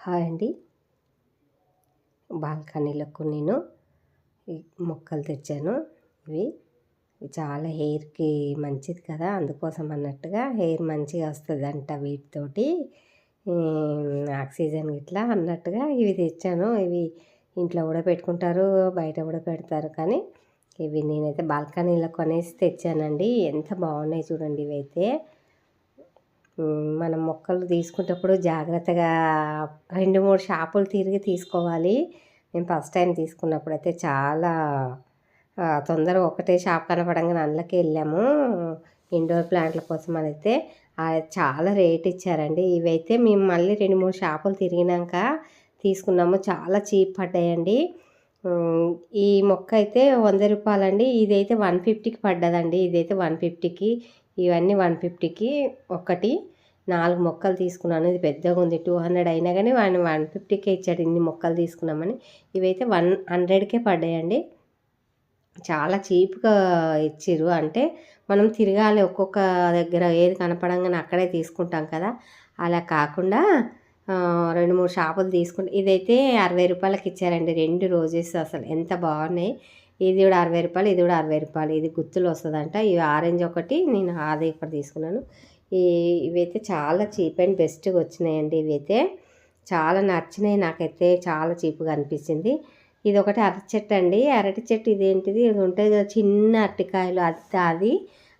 Hi అండి. బాల్కనీలకు నేను మొక్కలు తెచ్చాను. ఇవి చాలా హెయిర్కి మంచిది కదా అందుకోసం అన్నట్టుగా హెయిర్ మంచిగా వస్తుందంట వీటితోటి. ఆక్సిజన్ ఇట్లా అన్నట్టుగా ఇవి తెచ్చాను. ఇవి ఇంట్లో కూడా పెట్టుకుంటారు బయట కూడా పెడతారు కానీ ఇవి నేనైతే బాల్కనీలో కొనేసి తెచ్చానండి. ఎంత బాగున్నాయి చూడండి ఇవైతే. మనం మొక్కలు తీసుకునేటప్పుడు జాగ్రత్తగా రెండు మూడు షాపులు తిరిగి తీసుకోవాలి. నేను ఫస్ట్ టైం తీసుకున్నప్పుడు అయితే చాలా తొందరగా ఒకటే షాప్ కనపడంగానే అందులోకి వెళ్ళాము. ఇండోర్ ప్లాంట్ల కోసం అనైతే అయితే చాలా రేట్ ఇచ్చారండి. ఇవైతే మేము మళ్ళీ రెండు మూడు షాపులు తిరిగినాక తీసుకున్నాము. చాలా చీప్ పడ్డాయండి. ఈ మొక్క అయితే వంద రూపాయలండి. ఇదైతే వన్ ఫిఫ్టీకి పడ్డదండి. ఇదైతే వన్ ఫిఫ్టీకి. ఇవన్నీ వన్ ఫిఫ్టీకి ఒకటి నాలుగు మొక్కలు తీసుకున్నాను. ఇది పెద్దగా ఉంది టూ హండ్రెడ్ అయినా కానీ వాడిని వన్ ఫిఫ్టీకే ఇచ్చాడు ఇన్ని మొక్కలు తీసుకున్నామని. ఇవైతే వన్ హండ్రెడ్కే పడ్డాయండి. చాలా చీప్గా ఇచ్చిర్రు. అంటే మనం తిరగాలి ఒక్కొక్క దగ్గర ఏది కనపడంగానే అక్కడే తీసుకుంటాం కదా. అలా కాకుండా రెండు మూడు షాపులు తీసుకుంటే ఇదైతే అరవై రూపాయలకి ఇచ్చారండి. రెండు రోజెస్ అసలు ఎంత బాగున్నాయి. ఇది కూడా అరవై రూపాయలు ఇది కూడా అరవై రూపాయలు. ఇది గుత్తులు వస్తుందంట. ఇవి ఆరెంజ్ ఒకటి నేను అది ఇక్కడ తీసుకున్నాను. ఈ ఇవైతే చాలా చీప్ అండ్ బెస్ట్గా వచ్చినాయండి ఇవైతే. చాలా నచ్చినాయి నాకైతే. చాలా చీప్గా అనిపించింది. ఇది ఒకటి అరటి చెట్టు అండి. అరటి చెట్టు ఇదేంటిది? ఇది ఉంటుంది కదా చిన్న అరటికాయలు. అది అది.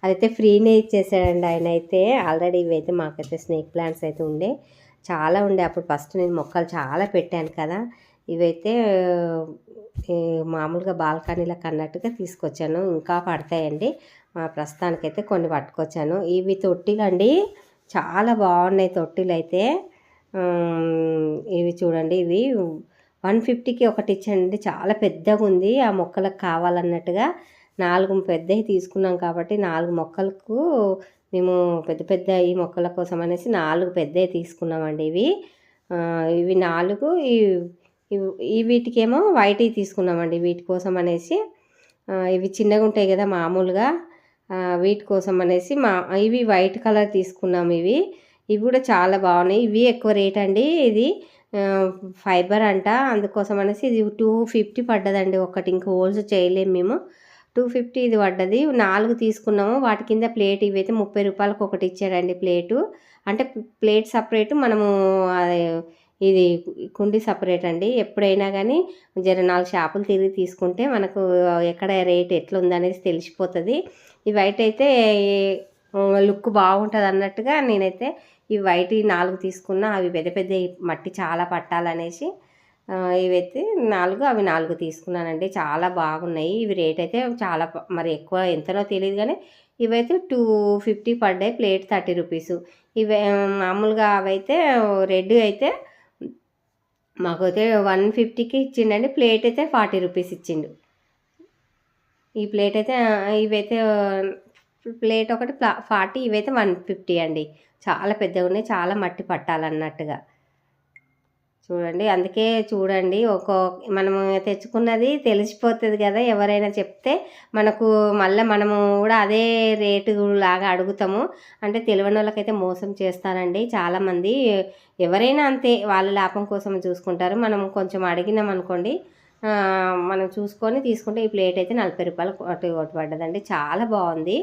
అదైతే ఫ్రీనే ఇచ్చేసాడండి ఆయన అయితే. ఆల్రెడీ ఇవైతే మాకైతే స్నేక్ ప్లాంట్స్ అయితే ఉండే. చాలా ఉండే. అప్పుడు ఫస్ట్ నేను మొక్కలు చాలా పెట్టాను కదా. ఇవైతే మామూలుగా బాల్కనీలకు అన్నట్టుగా తీసుకొచ్చాను. ఇంకా పడతాయండి. ప్రస్తుతానికైతే కొన్ని పట్టుకొచ్చాను. ఇవి తొట్టిలండి. చాలా బాగున్నాయి తొట్టిలు అయితే ఇవి చూడండి. ఇవి వన్ ఫిఫ్టీకి ఒకటి ఇచ్చండి చాలా పెద్దగా ఉంది. ఆ మొక్కలకు కావాలన్నట్టుగా నాలుగు పెద్దవి తీసుకున్నాం కాబట్టి నాలుగు మొక్కలకు మేము పెద్ద పెద్ద ఈ మొక్కల కోసం అనేసి నాలుగు పెద్దవి తీసుకున్నామండి ఇవి. ఇవి నాలుగు ఈ ఈ వీటికేమో వైట్ తీసుకున్నామండి. వీటి కోసం అనేసి ఇవి చిన్నగా ఉంటాయి కదా మామూలుగా వీటి కోసం అనేసి మా ఇవి వైట్ కలర్ తీసుకున్నాం ఇవి. ఇవి కూడా చాలా బాగున్నాయి. ఇవి ఎక్కువ రేట్ అండి. ఇది ఫైబర్ అంట. అందుకోసం అనేసి ఇది టూ ఫిఫ్టీ పడ్డదండి. ఒకటి ఇంకా హోల్స్ చేయలేము మేము. టూ ఫిఫ్టీ ఇది పడ్డది. నాలుగు తీసుకున్నాము. వాటి కింద ప్లేట్ ఇవైతే ముప్పై రూపాయలకు ఒకటి ఇచ్చాడండి ప్లేటు. అంటే ప్లేట్ సపరేట్ మనము ఇది కుండి సపరేట్ అండి. ఎప్పుడైనా కానీ జర నాలుగు షాపులు తిరిగి తీసుకుంటే మనకు ఎక్కడ రేట్ ఎట్లుందనేది తెలిసిపోతుంది. ఈ వైట్ అయితే లుక్ బాగుంటుంది అన్నట్టుగా నేనైతే ఈ వైట్ నాలుగు తీసుకున్నా. అవి పెద్ద పెద్ద మట్టి చాలా పట్టాలనేసి ఇవైతే నాలుగు అవి నాలుగు తీసుకున్నానండి. చాలా బాగున్నాయి. ఇవి రేట్ అయితే చాలా మరి ఎక్కువ ఎంతనో తెలియదు కానీ ఇవైతే two fifty per day plate thirty rupees. ఇవి మామూలుగా అవైతే రెడ్ అయితే మాకైతే వన్ ఫిఫ్టీకి ఇచ్చిండండి. ప్లేట్ అయితే ఫార్టీ రూపీస్ ఇచ్చిండు. ఈ ప్లేట్ అయితే ఇవైతే ప్లేట్ ఒకటి ఫార్టీ ఇవైతే వన్ ఫిఫ్టీ అండి. చాలా పెద్దగా ఉన్నాయి చాలా మట్టి పట్టాలన్నట్టుగా. చూడండి. అందుకే చూడండి. ఒక మనము తెచ్చుకున్నది తెలిసిపోతుంది కదా ఎవరైనా చెప్తే మనకు మళ్ళీ మనము కూడా అదే రేటు లాగా అడుగుతాము. అంటే తెలియని వాళ్ళకైతే మోసం చేస్తారండి చాలామంది. ఎవరైనా అంతే వాళ్ళ లాభం కోసం చూసుకుంటారు. మనం కొంచెం అడిగినాం అనుకోండి మనం చూసుకొని తీసుకుంటే ఈ ప్లేట్ అయితే నలభై రూపాయలు ఒకటి ఒకటి పడ్డదండి. చాలా బాగుంది.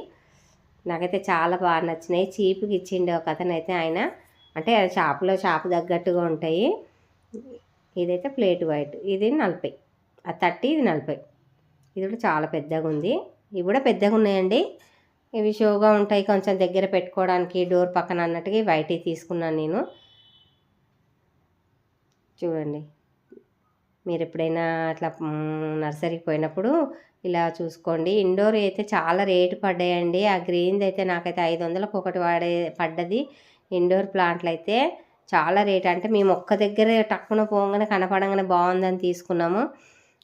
నాకైతే చాలా బాగా నచ్చినాయి. చీప్కి ఇచ్చిండే ఒక అతనైతే ఆయన. అంటే షాపులో షాపు తగ్గట్టుగా ఉంటాయి. ఇదైతే ప్లేట్ వైట్. ఇది నలభై. ఆ థర్టీ ఇది నలభై. ఇది కూడా చాలా పెద్దగా ఉంది. ఇవి కూడా పెద్దగా ఉన్నాయండి. ఇవి షోగా ఉంటాయి. కొంచెం దగ్గర పెట్టుకోవడానికి డోర్ పక్కన అన్నట్టుగా వైట్ తీసుకున్నాను నేను. చూడండి. మీరు ఎప్పుడైనా అట్లా నర్సరీకి పోయినప్పుడు ఇలా చూసుకోండి. ఇండోర్ అయితే చాలా రేటు పడ్డాయండి. ఆ గ్రీన్ది అయితే నాకైతే ఐదు వందలకు ఒకటి వాడే పడ్డది. ఇండోర్ ప్లాంట్లు అయితే చాలా రేట్. అంటే మేము ఒక్క దగ్గర టక్కున పోగానే కనపడంగానే బాగుందని తీసుకున్నాము.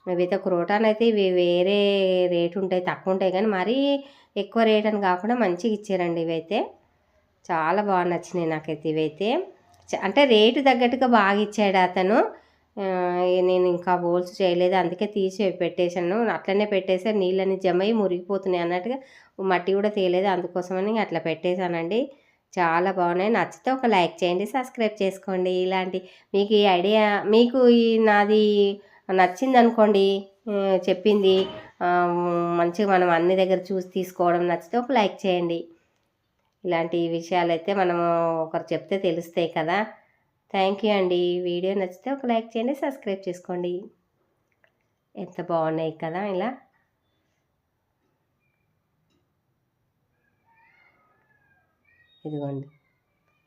ఇవైతే క్రోటాన్ అయితే ఇవి వేరే రేట్ ఉంటాయి తక్కువ ఉంటాయి. కానీ మరీ ఎక్కువ రేట్ అని కాకుండా మంచిగా ఇచ్చారండి ఇవైతే. చాలా బాగా నచ్చినాయి నాకైతే ఇవైతే. అంటే రేటు తగ్గట్టుగా బాగా ఇచ్చాడు అతను. నేను ఇంకా బోల్స్ చేయలేదు. అందుకే తీసి పెట్టేశాను. అట్లనే పెట్టేసి నీళ్ళని జమ అయ్యి మురిగిపోతున్నాయి అన్నట్టుగా. మట్టి కూడా తేలేదు. అందుకోసమని అట్లా పెట్టేశానండి. చాలా బాగున్నాయి. నచ్చితే ఒక లైక్ చేయండి సబ్స్క్రైబ్ చేసుకోండి. ఇలాంటి మీకు ఈ ఐడియా మీకు ఈ నాది నచ్చింది అనుకోండి చెప్పింది మంచిగా మనం అన్ని దగ్గర చూసి తీసుకోవడం నచ్చితే ఒక లైక్ చేయండి. ఇలాంటి విషయాలు అయితే మనము ఒకరు చెప్తే తెలుస్తాయి కదా. థ్యాంక్ యూ అండి. వీడియో నచ్చితే ఒక లైక్ చేయండి సబ్స్క్రైబ్ చేసుకోండి. ఎంత బాగున్నాయి కదా ఇలా. ఇదిగోండి.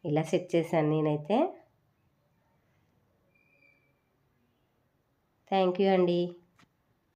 ఇలా సెట్ చేశాను నేనైతే. థ్యాంక్ యూ అండి.